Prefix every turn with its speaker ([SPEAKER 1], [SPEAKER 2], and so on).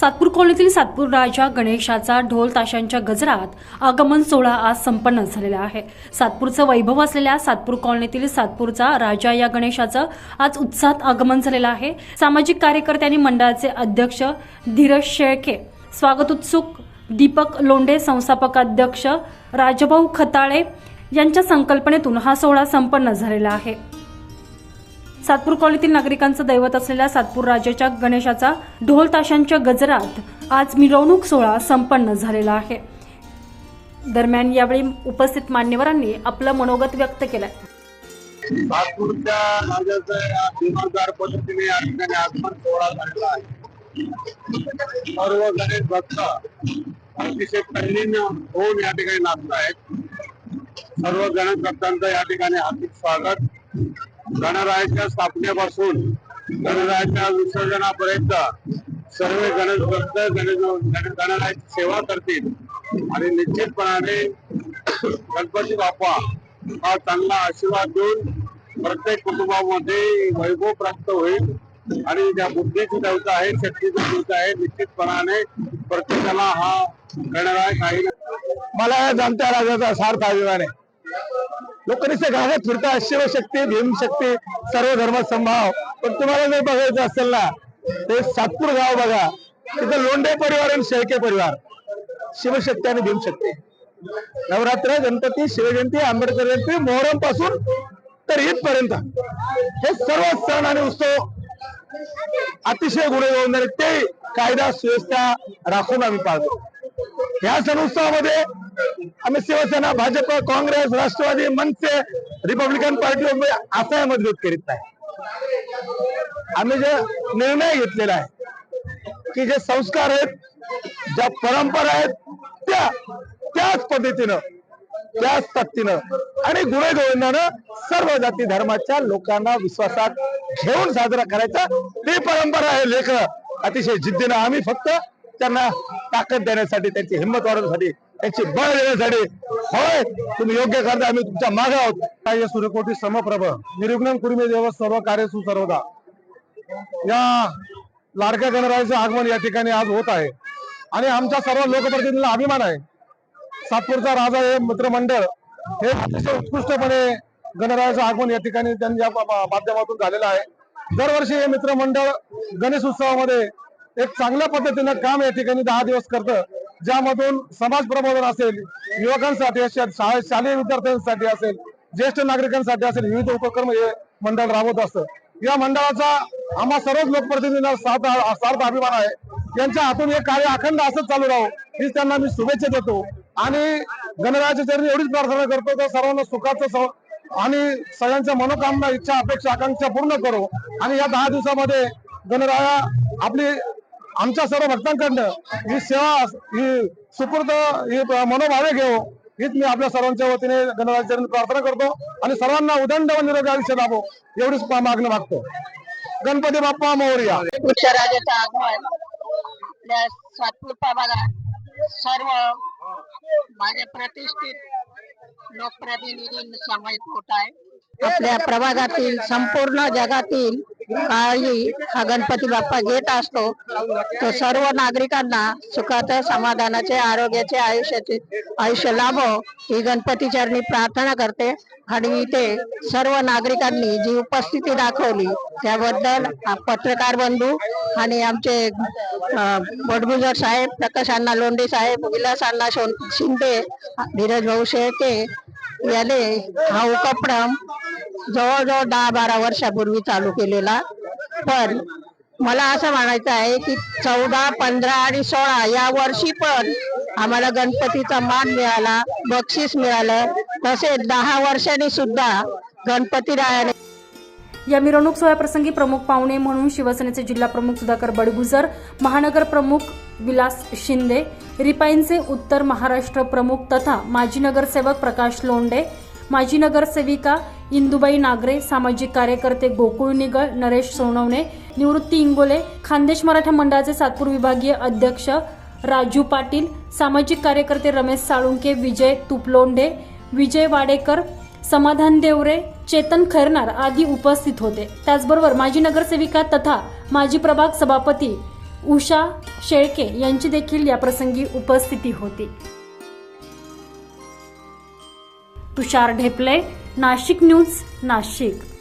[SPEAKER 1] सातपूर कॉलनीतील सातपूर राजा गणेशाचा ढोल ताशांच्या गजरात आगमन सोहळा आज संपन्न झालेला आहे. सातपूरचं वैभव असलेल्या सातपूर कॉलनीतील सातपूरचा राजा या गणेशाचं आज उत्साहात आगमन झालेलं आहे. सामाजिक कार्यकर्त्यांनी मंडळाचे अध्यक्ष धीरज शेळके स्वागत उत्सुक दीपक लोंढे संस्थापक अध्यक्ष राजभाऊ खताळे यांच्या संकल्पनेतून हा सोहळा संपन्न झालेला आहे. सातपूर कॉलनीतील नागरिकांचं दैवत असलेल्या सातपूर राजाच्या गणेशाचा ढोल ताशांच्या गजरात आज मिरवणूक सोहळा संपन्न झालेला आहे. दरम्यान यावेळी उपस्थित मान्यवरांनी आपलं मनोगत व्यक्त केलंय.
[SPEAKER 2] नागपूरच्या राजाचं पद्धतीने या ठिकाणी आगमन सोहळा झालेला आहे. सर्व गणेश भक्त अतिशय तल्लीन होऊन या ठिकाणी नाचत आहेत सर्व गणेश भक्तांचं या ठिकाणी हार्दिक स्वागत. गणरायाच्या स्थापनेपासून गणरायाच्या विसर्जनापर्यंत सर्व गणेश भक्त गणेश गणरायाची सेवा करतील. आणि निश्चितपणाने गणपती बाप्पा हा चांगला आशीर्वाद देऊन प्रत्येक कुटुंबामध्ये वैभव प्राप्त होईल. आणि ज्या बुद्धीची देवता आहे शक्तीची देवता आहे निश्चितपणाने प्रत्येकाला हा गणराय काही मला या जाणत्या राजाचा सार्थ अभिमान. आहे लोक नुसते गावात फिरतात शिवशक्ती भीमशक्ती सर्व धर्म संभाव पण तुम्हाला जर बघायचं असेल ना ते सातपूर गाव बघा. तिथं लोंढे परिवार आणि शेळके परिवार. शिवशक्ती आणि भीमशक्ती. नवरात्र गणपती शिवजयंती आंबेडकर जयंती मोहरमपासून तर ईदपर्यंत हे सर्व सण आणि उत्सव अतिशय गुणे होऊन ते कायदा सुव्यवस्था राखून आम्ही पाळतो. ह्या सण उत्सवामध्ये आम्ही शिवसेना भाजप काँग्रेस राष्ट्रवादी मनसे रिपब्लिकन पार्टी असा मजबूत करीत नाही. आम्ही जे निर्णय घेतलेला आहे की जे संस्कार आहेत ज्या परंपरा आहेत त्या त्याच पद्धतीनं त्याच पत्तीनं आणि गुणगोविंदानं सर्व जाती धर्माच्या लोकांना विश्वासात घेऊन साजरा करायचा. ती परंपरा आहे लेख अतिशय जिद्दीनं आम्ही फक्त त्यांना ताकद देण्यासाठी त्यांची हिंमत वाढवण्यासाठी त्याची बळ देण्यासाठी होय तुम्ही योग्य करता आम्ही तुमच्या मागे आहोत. काय सूर्यकोटी समप्रभ. निर्विघ्न कुर्मी देव सर्व कार्य सुसर्वदा या लाडक्या गणरायाचं आगमन या ठिकाणी आज होत आहे. आणि आमच्या सर्व लोकप्रतिनिधींना अभिमान आहे. सातपूरचा राजा हे मित्रमंडळ हे अतिशय उत्कृष्टपणे गणरायाचं आगमन या ठिकाणी त्यांच्या माध्यमातून झालेलं आहे. दरवर्षी हे मित्रमंडळ गणेश उत्सवामध्ये एक चांगल्या पद्धतीनं काम या ठिकाणी दहा दिवस करतं. ज्यामधून समाज प्रबोधन असेल युवकांसाठी शालेय विद्यार्थ्यांसाठी असेल ज्येष्ठ नागरिकांसाठी असेल विविध उपक्रम हे मंडळ राबवत असतं. या मंडळाचा आम्हा सर्वच लोकप्रतिनिधींना सार्थ अभिमान आहे. यांच्या हातून हे कार्य अखंड असंच चालू राहू हीच त्यांना मी शुभेच्छा देतो. आणि गणरायाच्या चरणी एवढीच प्रार्थना करतो तर सर्वांना सुखाचं सौ- आणि सगळ्यांच्या मनोकामना इच्छा अपेक्षा आकांक्षा पूर्ण करू. आणि या दहा दिवसामध्ये गणराया आपली आमच्या सर्व भक्तांकडनं ही सेवा ही सुपूर्द ही मनोभावे घेऊ हीच मी आपल्या सर्वांच्या वतीने गणराज्याने प्रार्थना करतो आणि सर्वांना उदंड व निरोगी आयुष्य लाभो एवढीच मागणं मागतो. गणपती बाप्पा मोरया.
[SPEAKER 3] उच्च आगमन आपल्या सातपूर सर्व माझे प्रतिष्ठित लोकप्रतिनिधी समावेश होत आहे. आपल्या प्रभागातील संपूर्ण जगातील काळजी हा गणपती बाप्पा घेत असतो तो सर्व नागरिकांना सुखाचं समाधानाचे आरोग्याचे आयुष्याचे आयुष्य लाभो ही गणपती चरणी प्रार्थना करते. आणि इथे सर्व नागरिकांनी जी उपस्थिती दाखवली त्याबद्दल पत्रकार बंधू आणि आमचे बडगुजर साहेब प्रकाश अण्णा लोंढे साहेब विलास अण्णा शिंदे धीरज भाऊ शेळके याने हा उपक्रम जवळजवळ दहा बारा वर्षापूर्वी चालू केलेला. पण मला असं म्हणायचं आहे की चौदा पंधरा आणि सोळा या वर्षी पण आम्हाला गणपतीचा मान मिळाला बक्षीस मिळालं. तसेच दहा वर्षांनी सुद्धा गणपती रायाने
[SPEAKER 1] या मिरवणूक सोहळ्याप्रसंगी प्रमुख पाहुणे म्हणून शिवसेनेचे जिल्हा प्रमुख सुधाकर बडगुजर महानगर प्रमुख विलास शिंदे रिपाईनचे उत्तर महाराष्ट्र प्रमुख तथा माजी नगरसेवक प्रकाश लोंडे माजी नगरसेविका इंदुबाई नागरे सामाजिक कार्यकर्ते गोकुळ निगळ नरेश सोनवणे निवृत्ती इंगोले खानदेश मराठा मंडळाचे सातपूर विभागीय अध्यक्ष राजू पाटील सामाजिक कार्यकर्ते रमेश साळुंके विजय तुपलोंडे विजय वाडेकर समाधान देवरे चेतन खैरनार आदी उपस्थित होते. त्याचबरोबर माजी नगरसेविका तथा माजी प्रभाग सभापती उषा शेळके यांची देखील या प्रसंगी उपस्थिती होती. तुषार ढेपले नाशिक न्यूज नाशिक.